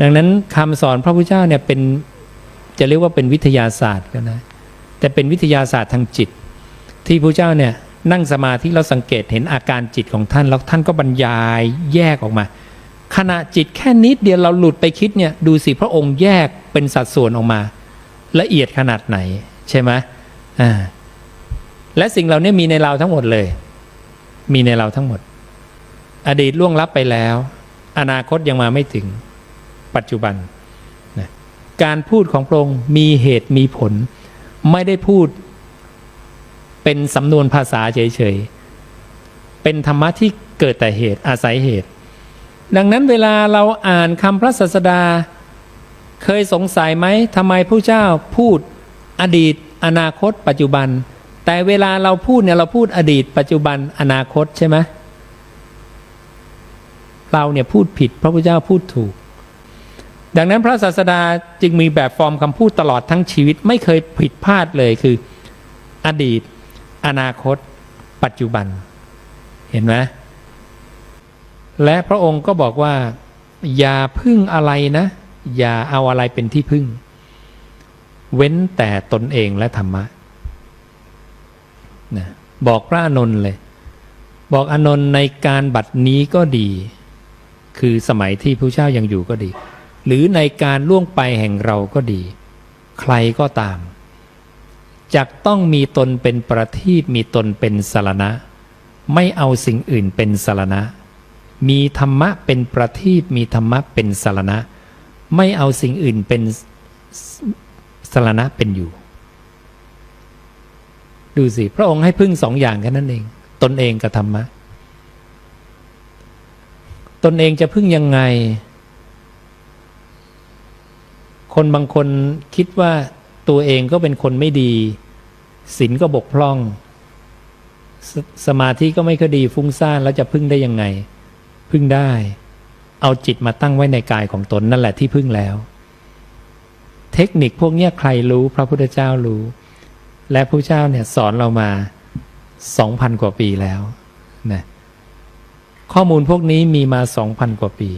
ดังนั้นคำสอนพระพุทธเจ้าเนี่ยเป็นจะเรียกว่าเป็นวิทยาศาสตร์ก็นะแต่เป็นวิทยาศาสตร์ทางจิต ที่พระเจ้าเนี่ยนั่งสมาธิแล้วสังเกตเห็นอาการจิตของท่านแล้วท่านก็บรรยายแยกออกมา ขณะจิตแค่นิดเดียวเราหลุดไปคิดเนี่ยดูสิพระองค์แยกเป็นสัดส่วนออกมา ละเอียดขนาดไหนใช่ไหมอ่าและสิ่งเหล่านี้มีในเราทั้งหมดเลย มีในเราทั้งหมด อดีตล่วงลับไปแล้ว อนาคตยังมาไม่ถึง ปัจจุบันนะการพูดของพระองค์มีเหตุมีผล ไม่ได้พูดเป็นสำนวนภาษาเฉยๆ เป็นธรรมะที่เกิดแต่เหตุอาศัยเหตุ ดังนั้นเวลาเราอ่านคำพระศาสดา เคยสงสัยไหมทำไมผู้เจ้าพูดอดีต อนาคต ปัจจุบัน แต่เวลาเราพูดเนี่ยเราพูดอดีต ปัจจุบันอนาคตใช่ไหมเราเนี่ยพูดผิดพระพุทธเจ้าพูดถูก ดังนั้นพระศาสดาจึงมีแบบฟอร์มคำพูดตลอดทั้งชีวิตไม่เคยผิดพลาดเลยคือ อดีต อนาคต ปัจจุบัน เห็นไหมและพระองค์ก็บอกว่า อย่าพึ่งอะไรนะ อย่าเอาอะไรเป็นที่พึ่ง เว้นแต่ตนเองและธรรมะนะบอกพระอานนท์เลย บอกอานนท์ในการบัดนี้ก็ดี คือสมัยที่พระเจ้ายังอยู่ก็ดี หรือในการล่วงไปแห่งเราก็ดี ใครก็ตามจักต้องมีตนเป็นประทีปมีตนเป็นสารณะ ไม่เอาสิ่งอื่นเป็นสารณะ มีธรรมะเป็นประทีปมีธรรมะเป็นสารณะ ไม่เอาสิ่งอื่นเป็นสารณะเป็นอยู่ ดูสิ พระองค์ให้พึ่งสองอย่างแค่นั้นเอง ตนเองกับธรรมะ ตนเองจะพึ่งยังไง คนบางคนคิดว่าตัวเองก็เป็นคนไม่ดีศีลก็บกพร่องสสมาธิก็ไม่ค่อยดีฟุ้งซ่านแล้วจะพึ่งได้ยังไง พึ่งได้ เอาจิตมาตั้งไว้ในกายของตนนั่นแหละที่พึ่งแล้ว เทคนิคพวกนี้ใครรู้พระพุทธเจ้ารู้ และพระเจ้าเนี่ยสอนเรามาสองพันกว่าปีแล้วนะข้อมูลพวกนี้มีมาสองพันกว่าปี